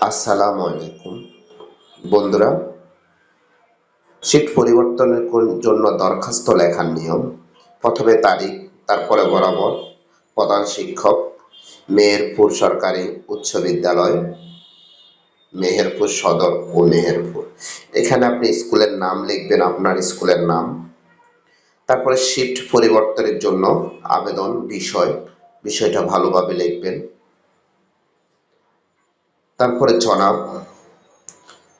আসসালামু আলাইকুম। বন্ধুরা শিফট পরিবর্তনের জন্য দরখাস্ত লেখার নিয়ম। প্রথমে তারিখ, তারপরে বরাবর। প্রধান শিক্ষক, মেহেরপুর সরকারি উচ্চ বিদ্যালয়, মেহেরপুর সদর ও মেহেরপুর। এখানে আপনি স্কুলের নাম লিখবেন, আপনার স্কুলের নাম। তারপরে শিফট পরিবর্তনের জন্য আবেদন বিষয়, বিষয়টা ভালোভাবে লিখবেন। তারপরে জনাব,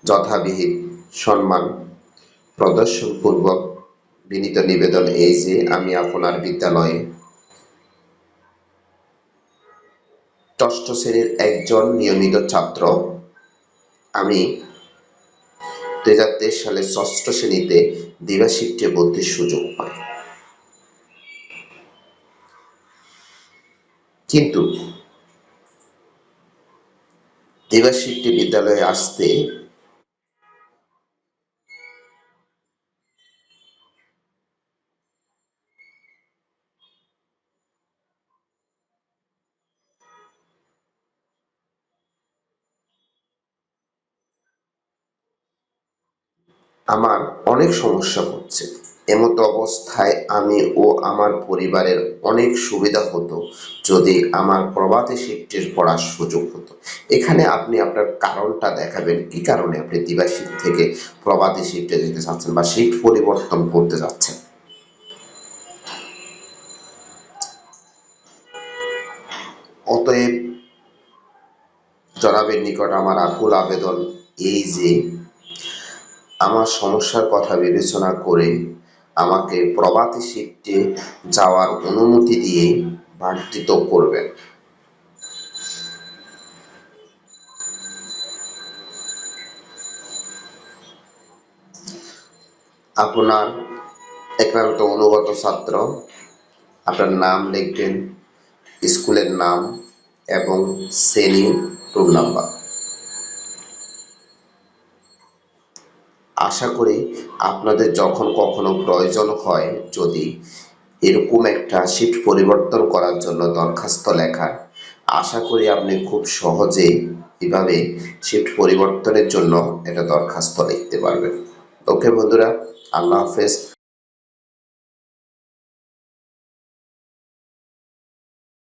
যথাবিহিত সম্মান প্রদর্শনপূর্বক বিনীত নিবেদন এই যে আমি আপনার বিদ্যালয়ে ষষ্ঠ শ্রেণির একজন নিয়মিত ছাত্র। আমি দুই হাজার তেইশ সালে ষষ্ঠ শ্রেণীতে দিবা শিফটে ভর্তির সুযোগ পাই। কিন্তু দিবা শিফটে বিদ্যালয়ে আসতে আমার অনেক সমস্যা হচ্ছে। এমতো অবস্থায় আমি ও আমার পরিবারের অনেক সুবিধা হতো যদি আমার প্রভাতী শিফটের পড়ার সুযোগ হতো। এখানে আপনি আপনার কারণটা দেখাবেন, কি কারণে আপনি দিবা শিফট থেকে প্রভাতী শিফটে যেতে চাচ্ছেন বা শিফট পরিবর্তন করতে যাচ্ছেন অতএব জনাবের নিকট আমার আকুল আবেদন এই যে, আমার সমস্যার কথা বিবেচনা করে আমাকে প্রভাতী শিফটে যাওয়ার অনুমতি দিয়ে বার্ধিত করবেন। আপনার একান্ত অনুগত ছাত্র, আপনার নাম লিখবেন, স্কুলের নাম এবং শ্রেণি রুম নাম্বার আশা করি আপনাদের যখন কখনো প্রয়োজন হয় যদি এরকম একটা শিফট পরিবর্তন করার জন্য দরখাস্ত লেখার, আশা করি আপনি খুব সহজে এভাবে শিফট পরিবর্তনের জন্য এটা দরখাস্ত লিখতে পারবেন। ওকে বন্ধুরা, আল্লাহ হাফেজ।